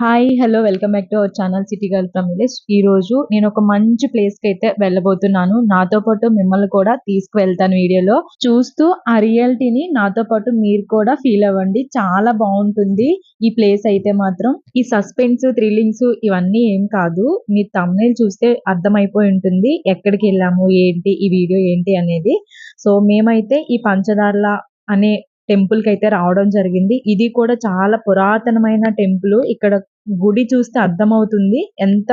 Hi hello welcome back to our channel city girl from village ఈ రోజు నేను ఒక మంచి ప్లేస్కి అయితే వెళ్ళబోతున్నాను. నాతో పాటు మిమ్మల్ని కూడా తీసుకువెళ్తాను వీడియోలో. చూస్తూ ఆ రియాలిటీని నాతో పాటు మీరు కూడా ఫీల్ అవ్వండి. చాలా బాగుంటుంది ఈ ప్లేస్ అయితే మాత్రం. ఈ సస్పెన్స్ థ్రిల్లింగ్స్ ఇవన్నీ ఏం కాదు. మీ తమ్నేల్ చూస్తే అర్థమైపోయి ఉంటుంది. ఎక్కడికి వెళ్ళాము ఏంటి ఈ వీడియో ఏంటి అనేది. సో మేమైతే ఈ పంచదార్ల అనే టెంపుల్కి అయితే రావడం జరిగింది. ఇది కూడా చాలా పురాతనమైన టెంపుల్ ఇక్కడ గుడి చూస్తే అర్థమవుతుంది ఎంత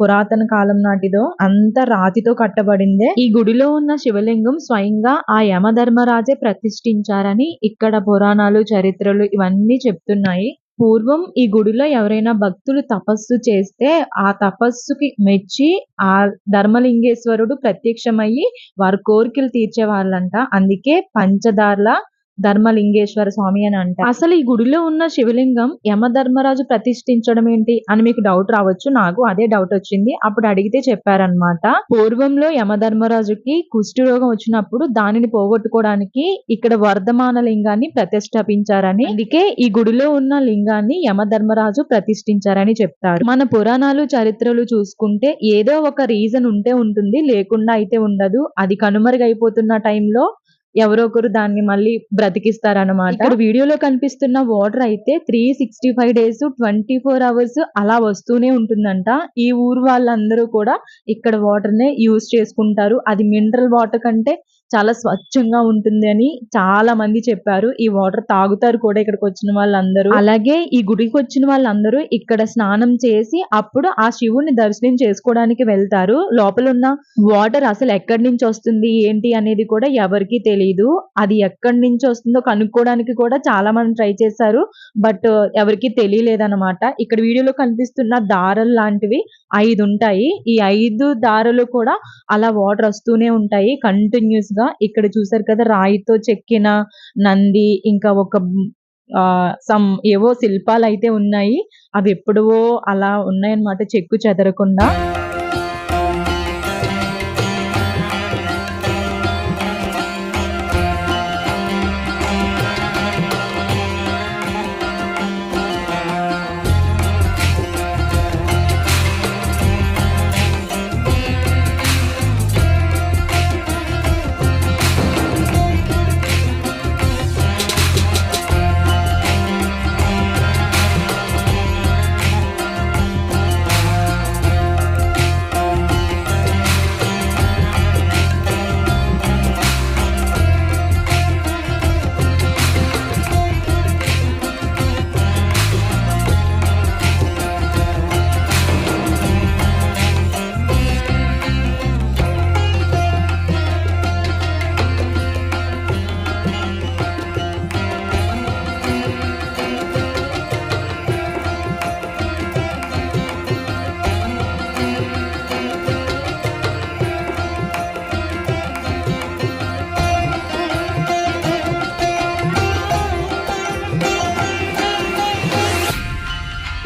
పురాతన కాలం నాటిదో అంత రాతితో కట్టబడిందే. ఈ గుడిలో ఉన్న శివలింగం స్వయంగా ఆ యమధర్మరాజే ప్రతిష్ఠించారని ఇక్కడ పురాణాలు చరిత్రలు ఇవన్నీ చెప్తున్నాయి. పూర్వం ఈ గుడిలో ఎవరైనా భక్తులు తపస్సు చేస్తే ఆ తపస్సుకి మెచ్చి ఆ ధర్మలింగేశ్వరుడు ప్రత్యక్షమయ్యి వారి కోరికలు తీర్చేవాళ్ళంట. అందుకే పంచదార్ల ధర్మలింగేశ్వర స్వామి అని అంట అసలు ఈ గుడిలో ఉన్న శివలింగం యమధర్మరాజు ప్రతిష్ఠించడం ఏంటి అని మీకు డౌట్ రావచ్చు? నాకు అదే డౌట్ వచ్చింది. అప్పుడు అడిగితే చెప్పారనమాట పూర్వంలో యమధర్మరాజుకి కుష్టి రోగం వచ్చినప్పుడు దానిని పోగొట్టుకోవడానికి ఇక్కడ వర్ధమాన లింగాన్ని ప్రతిష్టాపించారని అందుకే ఈ గుడిలో ఉన్న లింగాన్ని యమధర్మరాజు ప్రతిష్ఠించారని చెప్తారు. మన పురాణాలు చరిత్రలు చూసుకుంటే ఏదో ఒక రీజన్ ఉంటే ఉంటుంది లేకుండా అయితే ఉండదు. అది కనుమరుగైపోతున్న టైంలో ఎవరో ఒకరు దాన్ని మళ్ళీ బ్రతికిస్తారనమాట ఇక్కడ వీడియోలో కనిపిస్తున్న వాటర్ అయితే three sixty five days twenty four hours అలా వస్తూనే ఉంటుందంట. ఈ ఊరు వాళ్ళందరూ కూడా ఇక్కడ వాటర్ నే యూజ్ చేసుకుంటారు. అది మినరల్ వాటర్ కంటే చాలా స్వచ్ఛంగా ఉంటుంది అని చాలా మంది చెప్పారు. ఈ వాటర్ తాగుతారు కూడా ఇక్కడికి వచ్చిన వాళ్ళందరూ. అలాగే ఈ గుడికి వచ్చిన వాళ్ళందరూ ఇక్కడ స్నానం చేసి అప్పుడు ఆ శివుని దర్శనం చేసుకోవడానికి వెళ్తారు. లోపల ఉన్న వాటర్ అసలు ఎక్కడి నుంచి వస్తుంది ఏంటి అనేది కూడా ఎవరికి తెలియదు అది ఎక్కడి నుంచి వస్తుందో కనుక్కోవడానికి కూడా చాలా మంది ట్రై చేశారు. బట్ ఎవరికి తెలియలేదన్నమాట. ఇక్కడ వీడియోలో కనిపిస్తున్న దారలు లాంటివి ఐదు ఉంటాయి ఈ ఐదు దారులు కూడా అలా వాటర్ వస్తూనే ఉంటాయి. కంటిన్యూస్ గా ఇక్కడ చూసారు కదా రాయితో చెక్కిన నంది ఇంకా ఒక ఆ సమ్ ఏవో శిల్పాలు అయితే ఉన్నాయి. అవి ఎప్పుడో అలా ఉన్నాయన్నమాట చెక్కు చెదరకుండా.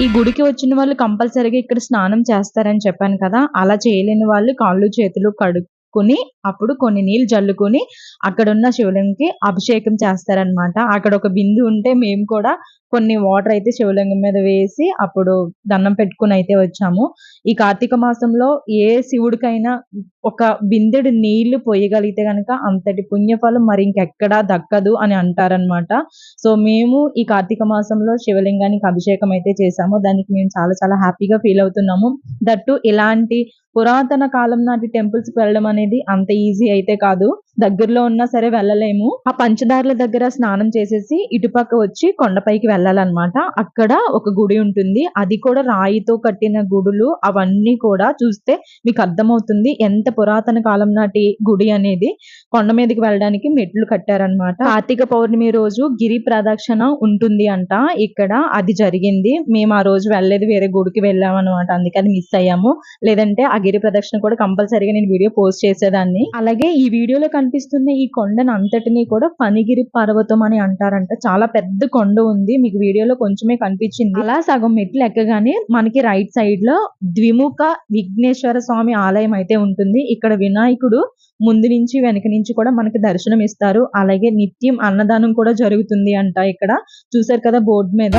ఈ గుడికి వచ్చిన వాళ్ళు కంపల్సరీగా ఇక్కడ స్నానం చేస్తారని చెప్పాను కదా అలా చేయలేని వాళ్ళు కాళ్ళు చేతులు కడుక్కుని అప్పుడు కొన్ని నీళ్ళు జల్లుకొని అక్కడ ఉన్న శివలింగంకి అభిషేకం చేస్తారనమాట అక్కడ ఒక బిందు ఉంటే మేము కూడా కొన్ని వాటర్ అయితే శివలింగం మీద వేసి అప్పుడు దండం పెట్టుకుని అయితే వచ్చాము. ఈ కార్తీక మాసంలో ఏ శివుడికైనా ఒక బిందెడు నీళ్ళు పోయగలిగితే గనక అంతటి పుణ్యఫలం మరి ఇంకెక్కడా దక్కదు అని అంటారనమాట సో మేము ఈ కార్తీక మాసంలో శివలింగానికి అభిషేకం అయితే చేసాము దానికి మేము చాలా చాలా హ్యాపీగా ఫీల్ అవుతున్నాము. దట్టు ఇలాంటి పురాతన కాలం నాటి టెంపుల్స్కి వెళ్ళడం అనేది అంత ఈజీ అయితే కాదు. దగ్గరలో ఉన్నా సరే వెళ్ళలేము. ఆ పంచదారుల దగ్గర స్నానం చేసేసి ఇటుపక్క వచ్చి కొండపైకి వెళ్ళాలన్నమాట. అక్కడ ఒక గుడి ఉంటుంది. అది కూడా రాయితో కట్టిన గుడులు. అవన్నీ కూడా చూస్తే మీకు అర్థమవుతుంది ఎంత పురాతన కాలం నాటి గుడి అనేది. కొండ మీదకి వెళ్ళడానికి మెట్లు కట్టారనమాట కార్తీక పౌర్ణమి రోజు గిరి ప్రదక్షిణ ఉంటుంది అంట. ఇక్కడ అది జరిగింది. మేము ఆ రోజు వెళ్ళలేదు. వేరే గుడికి వెళ్ళాము అనమాట అందుకని మిస్ అయ్యాము. లేదంటే ఆ గిరి ప్రదక్షిణ కూడా కంపల్సరీగా నేను వీడియో పోస్ట్ చేసేదాన్ని. అలాగే ఈ వీడియోలో కనిపిస్తున్న ఈ కొండను అంతటిని కూడా పనిగిరి పర్వతం అని అంటారంట. చాలా పెద్ద కొండ ఉంది. మీకు వీడియోలో కొంచెమే కనిపించింది. అలా సగం మెట్లు ఎక్కగానే మనకి రైట్ సైడ్లో ద్విముఖ విఘ్నేశ్వర స్వామి ఆలయం అయితే ఉంటుంది. ఇక్కడ వినాయకుడు ముందు నుంచి వెనక నుంచి కూడా మనకి దర్శనం ఇస్తారు అలాగే నిత్యం అన్నదానం కూడా జరుగుతుంది అంట ఇక్కడ. చూసారు కదా బోర్డు మీద?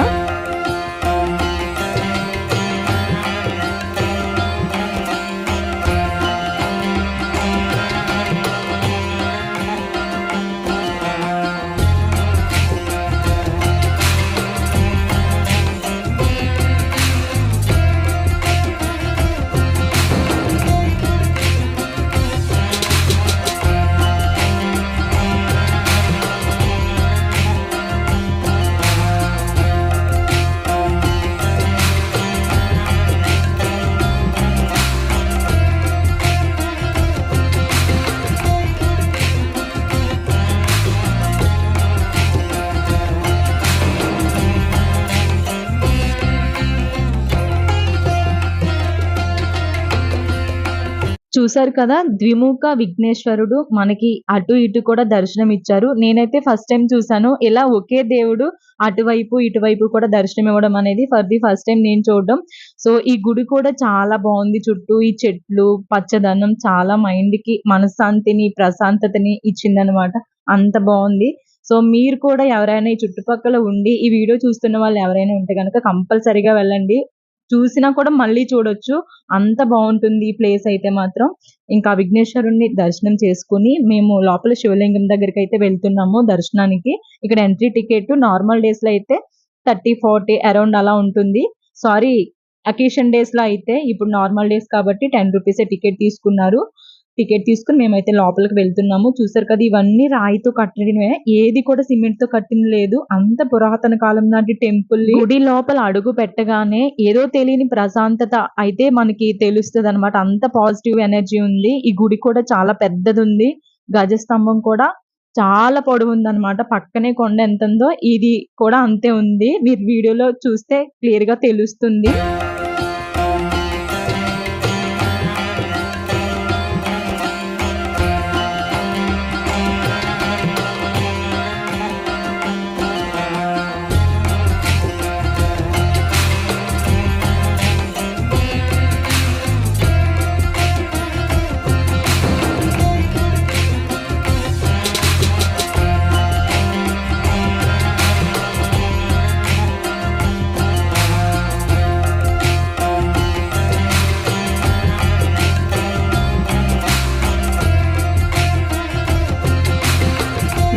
చూసారు కదా ద్విముఖ విఘ్నేశ్వరుడు మనకి అటు ఇటు కూడా దర్శనం ఇచ్చారు. నేనైతే ఫస్ట్ టైం చూసాను ఇలా ఒకే దేవుడు అటువైపు ఇటువైపు కూడా దర్శనం ఇవ్వడం అనేది ఫర్ ది ఫస్ట్ టైం నేను చూడడం. సో ఈ గుడి కూడా చాలా బాగుంది. చుట్టూ ఈ చెట్లు పచ్చదనం చాలా మైండ్కి మనశ్శాంతిని ప్రశాంతతని ఇచ్చిందనమాట అంత బాగుంది. సో మీరు కూడా ఎవరైనా ఈ చుట్టుపక్కల ఉండి ఈ వీడియో చూస్తున్న వాళ్ళు ఎవరైనా ఉంటే కనుక కంపల్సరిగా వెళ్ళండి. చూసినా కూడా మళ్ళీ చూడొచ్చు. అంత బాగుంటుంది ఈ ప్లేస్ అయితే మాత్రం. ఇంకా విఘ్నేశ్వరుణ్ణి దర్శనం చేసుకుని మేము లోపల శివలింగం దగ్గరికి అయితే వెళ్తున్నాము దర్శనానికి. ఇక్కడ ఎంట్రీ టికెట్ నార్మల్ డేస్లో అయితే థర్టీ ఫార్టీ అరౌండ్ అలా ఉంటుంది. సారీ అకేషన్ డేస్లో అయితే ఇప్పుడు నార్మల్ డేస్ కాబట్టి టెన్ రూపీస్ టికెట్ తీసుకున్నారు. టికెట్ తీసుకుని మేమైతే లోపలికి వెళ్తున్నాము. చూసారు కదా ఇవన్నీ రాయితో కట్టడమే ఏది కూడా సిమెంట్తో కట్టిన లేదు. అంత పురాతన కాలం నాటి టెంపుల్ గుడి లోపల అడుగు పెట్టగానే ఏదో తెలియని ప్రశాంతత అయితే మనకి తెలుస్తుంది అనమాట అంత పాజిటివ్ ఎనర్జీ ఉంది. ఈ గుడి కూడా చాలా పెద్దది ఉంది గజస్తంభం కూడా చాలా పొడవు ఉందన్నమాట పక్కనే కొండ ఎంత ఉందో ఇది కూడా అంతే ఉంది. మీరు వీడియోలో చూస్తే క్లియర్గా తెలుస్తుంది.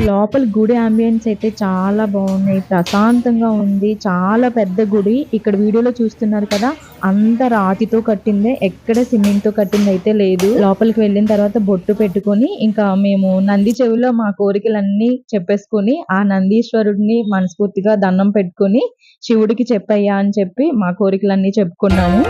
లోపల గుడి అంబియన్స్ అయితే చాలా బాగున్నాయి. ప్రశాంతంగా ఉంది. చాలా పెద్ద గుడి. ఇక్కడ వీడియోలో చూస్తున్నారు కదా అంత రాతితో కట్టిందే. ఎక్కడ సిమెంట్తో కట్టింది అయితే లేదు. లోపలికి వెళ్ళిన తర్వాత బొట్టు పెట్టుకొని ఇంకా మేము నంది చెవిలో మా కోరికలన్నీ చెప్పేసుకొని ఆ నందీశ్వరుడిని మనస్ఫూర్తిగా దండం పెట్టుకొని శివుడికి చెప్పయ్యా అని చెప్పి మా కోరికలన్నీ చెప్పుకున్నాము.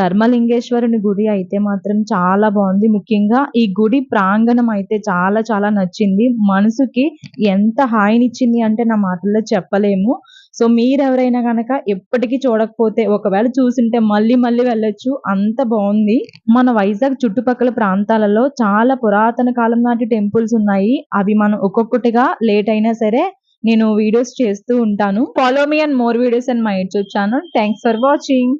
ధర్మలింగేశ్వరుని గుడి అయితే మాత్రం చాలా బాగుంది. ముఖ్యంగా ఈ గుడి ప్రాంగణం అయితే చాలా చాలా నచ్చింది. మనసుకి ఎంత హాయినిచ్చింది అంటే నా మాటల్లో చెప్పలేము. సో మీరు ఎవరైనా కనుక ఎప్పటికీ చూడకపోతే ఒకవేళ చూసింటే మళ్ళీ మళ్ళీ వెళ్ళొచ్చు. అంత బాగుంది. మన వైజాగ్ చుట్టుపక్కల ప్రాంతాలలో చాలా పురాతన కాలం నాటి టెంపుల్స్ ఉన్నాయి. అవి మనం ఒక్కొక్కటిగా లేట్ అయినా సరే నేను వీడియోస్ చేస్తూ ఉంటాను. Follow me and more videos and my YouTube channel thanks for watching